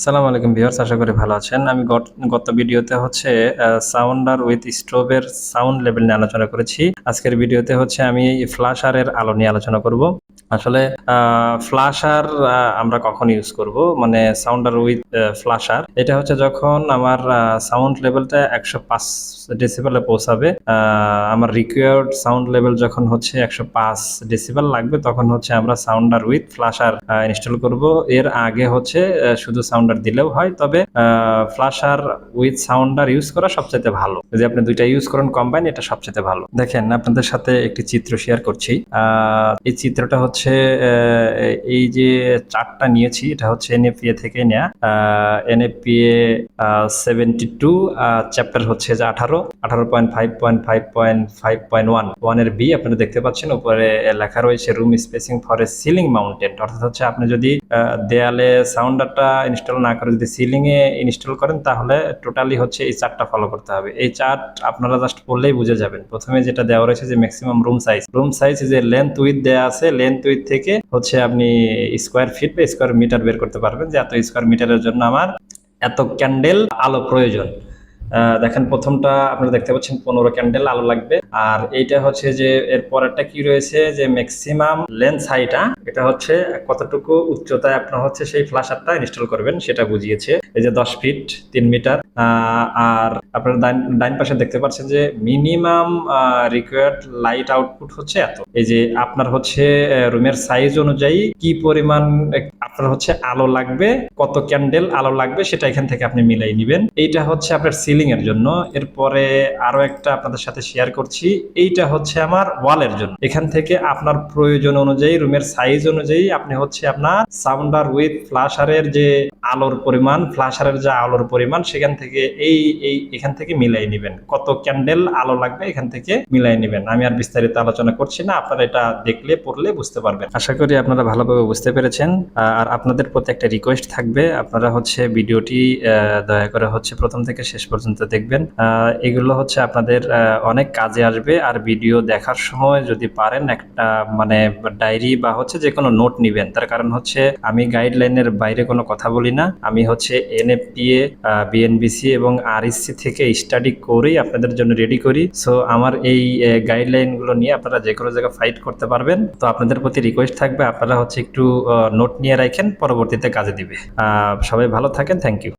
সালাম আলাইকুম ভিউয়ার্স, আশা করি ভালো আছেন। আমি গত- ভিডিওতে হচ্ছে সাউন্ডার উইথ স্টোভের সাউন্ড লেভেল নিয়ে আলোচনা করেছি। আজকের ভিডিওতে হচ্ছে আমি ফ্লাশারের আলো নিয়ে আলোচনা করব। আসলে ফ্লাশার আমরা কখন ইউজ করব? মানে সাউন্ডার উইথ ফ্লাশার এটা হচ্ছে যখন আমার সাউন্ড লেভেলটা একশো পাঁচ ডেসিবেলে পৌঁছাবে আমার রিকোয়ার্ড সাউন্ড লেভেল যখন হচ্ছে একশো পাঁচ ডেসিবেল লাগবে, তখন হচ্ছে আমরা সাউন্ডার উইথ ফ্লাশার ইনস্টল করব। এর আগে হচ্ছে শুধু সাউন্ডার দিলেও হয়, তবে ফ্লাশার উইথ সাউন্ডার ইউজ করা সবচেয়ে ভালো। যদি আপনি দুইটা ইউজ করেন কম্বাইন এটা সবচেয়ে ভালো। দেখেন, আপনাদের সাথে একটি চিত্র শেয়ার করছি। এই চিত্রটা আহ, এই যে চার্টটা নিয়েছি এটা হচ্ছে এনএপিএ থেকে নেয়া। এনএপিএ সেভেন্টি টু চ্যাপ্টার হচ্ছে যে আঠারো। আঠারো point five point five point five point one ওয়ানের বি আপনারা দেখতে পাচ্ছেন উপরে লেখা রয়েছে room spacing for a ceiling mounted অর্থাৎ হচ্ছে আপনি যদি দেয়ালে সাউন্ডারটা ইনস্টল না করে যদি সিলিং এ ইনস্টল করেন তাহলে টোটালি হচ্ছে এই চার্টটা ফলো করতে হবে। এই চার্ট আপনারা জাস্ট পড়লেই বুঝে যাবেন। প্রথমে যেটা দেওয়া রয়েছে যে maximum room size room size যে লেন্থ উইথ দেওয়া আছে লেন্থ উইথ থেকে হচ্ছে আপনি স্কোয়ার ফিট বা স্কোয়ার মিটার বের করতে পারবেন, যে এত স্কোয়ার মিটারের জন্য আমার এত ক্যান্ডেল আলো প্রয়োজন। দেখেন প্রথমটা আপনারা দেখতে পাচ্ছেন পনেরো ক্যান্ডেল আলো লাগবে। আর এইটা হচ্ছে যে এর পরেরটা কি রয়েছে? যে ম্যাক্সিমাম লেন্স হাইটা এটা হচ্ছে কতটুকু উচ্চতায় আপনার হচ্ছে সেই ফ্ল্যাশারটা ইনস্টল করবেন, সেটা বুঝিয়েছে। এই যে দশ ফিট তিন মিটার আর আপনার ডাইন পাশে দেখতে পাচ্ছেন যে মিনিমাম রিকোয়ার্ড লাইট আউটপুট হচ্ছে এত। এই যে আপনার হচ্ছে রুমের সাইজ অনুযায়ী কি পরিমাণ, আপনার হচ্ছে আলো লাগবে, কত ক্যান্ডেল আলো লাগবে, সেটা এখান থেকে আপনি মিলাই নেবেন। এইটা হচ্ছে আপনার সিলিং এর জন্য। এরপরে আরও একটা আপনাদের সাথে শেয়ার করছি। এইটা হচ্ছে আমার ওয়ালের জন্য। এখান থেকে আপনার প্রয়োজন অনুযায়ী রুমের সাইজ অনুযায়ী আপনি হচ্ছে আপনার সাউন্ডার উইথ ফ্ল্যাশারের যে আলোর পরিমাণ ফ্ল্যাশারের যে আলোর পরিমাণ, সেখান থেকে এই এই, এখান থেকে মিলাই নেবেন। কত ক্যান্ডেল আলো লাগবে এখান থেকে মিলাই নেবেন। আমি আর বিস্তারিত আলোচনা করছি না, আপনারা এটা দেখলে, পড়লে বুঝতে পারবেন। আশা করি আপনারা ভালোভাবে বুঝতে পেরেছেন। আর আপনাদের প্রতি একটা রিকোয়েস্ট থাকবে, আপনারা হচ্ছে ভিডিওটি দয়া করে হচ্ছে প্রথম থেকে শেষ পর্যন্ত দেখবেন। এগুলো হচ্ছে আপনাদের অনেক কাজে আসবে। আর ভিডিও দেখার সময় যদি পারেন একটা মানে ডায়েরি বা হচ্ছে যে কোনো নোট নিবেন। তার কারণ হচ্ছে আমি গাইডলাইনের বাইরে কোনো কথা বলি না। আমি হচ্ছে এনএফপিএ বিএনবিসি এবং আরএসসি থেকে স্টাডি করেই আপনাদের জন্য রেডি করি। সো আমার এই গাইডলাইনগুলো নিয়ে আপনারা যে কোনো জায়গায় ফাইট করতে পারবেন। তো আপনাদের প্রতি রিকোয়েস্ট থাকবে, আপনারা হচ্ছে একটু নোট নিয়ে রাখেন, পরবর্তীতে কাজে দিবে। সবাই ভালো থাকেন থ্যাংক ইউ